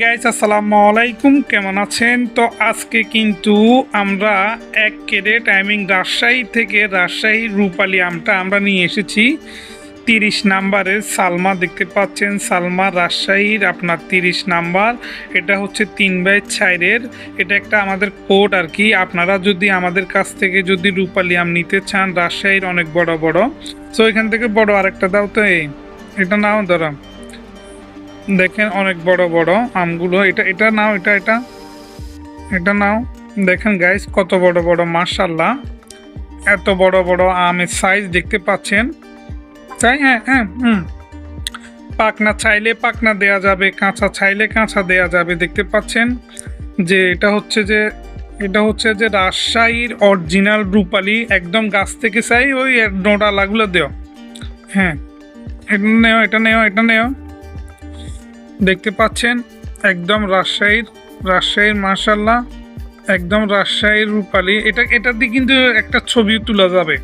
Guys আসসালামু আলাইকুম। কেমন আছেন? তো আজকে কিন্তু আমরা এক কেডে টাইমিং রাজশাহী থেকে রাজশাহী রূপালী আমটা আমরা নিয়ে এসেছি। তিরিশ নাম্বারের সালমা দেখতে পাচ্ছেন। সালমা রাজশাহীর আপনার তিরিশ নাম্বার। এটা হচ্ছে তিন বাই ছাইরের এটা একটা আমাদের কোড আর কি। আপনারা যদি আমাদের কাছ থেকে যদি রূপালী আম নিতে চান, রাজশাহীর অনেক বড় বড়। তো এখান থেকে বড় আরেকটা দাও তো এটা নাও ধরা। দেখেন অনেক বড় বড় আমগুলো। এটা এটা নাও, এটা এটা। এটা নাও। দেখেন গাইস কত বড় বড় মার্শাল্লাহ এত বড় বড় আমের সাইজ দেখতে পাচ্ছেন। তাই হ্যাঁ হ্যাঁ হুম। পাকনা চাইলে পাকনা দেয়া যাবে, কাঁচা চাইলে কাঁচা দেয়া যাবে, দেখতে পাচ্ছেন? যে এটা হচ্ছে যে এটা হচ্ছে যে রাজশাহীর অরিজিনাল রূপালি, একদম গাছ থেকে চাই ওই নোটালাগুলো দেও। হ্যাঁ এটা নেও এটা নেও এটা নেও। দেখতে পাচ্ছেন, একদম রাজশাহীর রাজশাহীর মার্শাল্লাহ একদম রাজশাহীর রূপালী। এটা এটা দিয়ে কিন্তু একটা ছবি তোলা যাবে।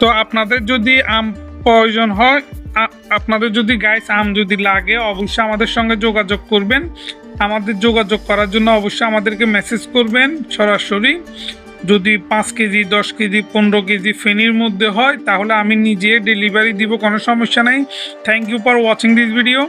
তো আপনাদের যদি আম প্রয়োজন হয় আপনাদের যদি গাইস আম যদি লাগে, অবশ্যই আমাদের সঙ্গে যোগাযোগ করবেন। আমাদের যোগাযোগ করার জন্য অবশ্যই আমাদেরকে মেসেজ করবেন সরাসরি। যদি পাঁচ কেজি, দশ কেজি, পনেরো কেজি ফেনির মধ্যে হয়, তাহলে আমি নিজে ডেলিভারি দিব, কোনো সমস্যা নেই। Thank you for watching this video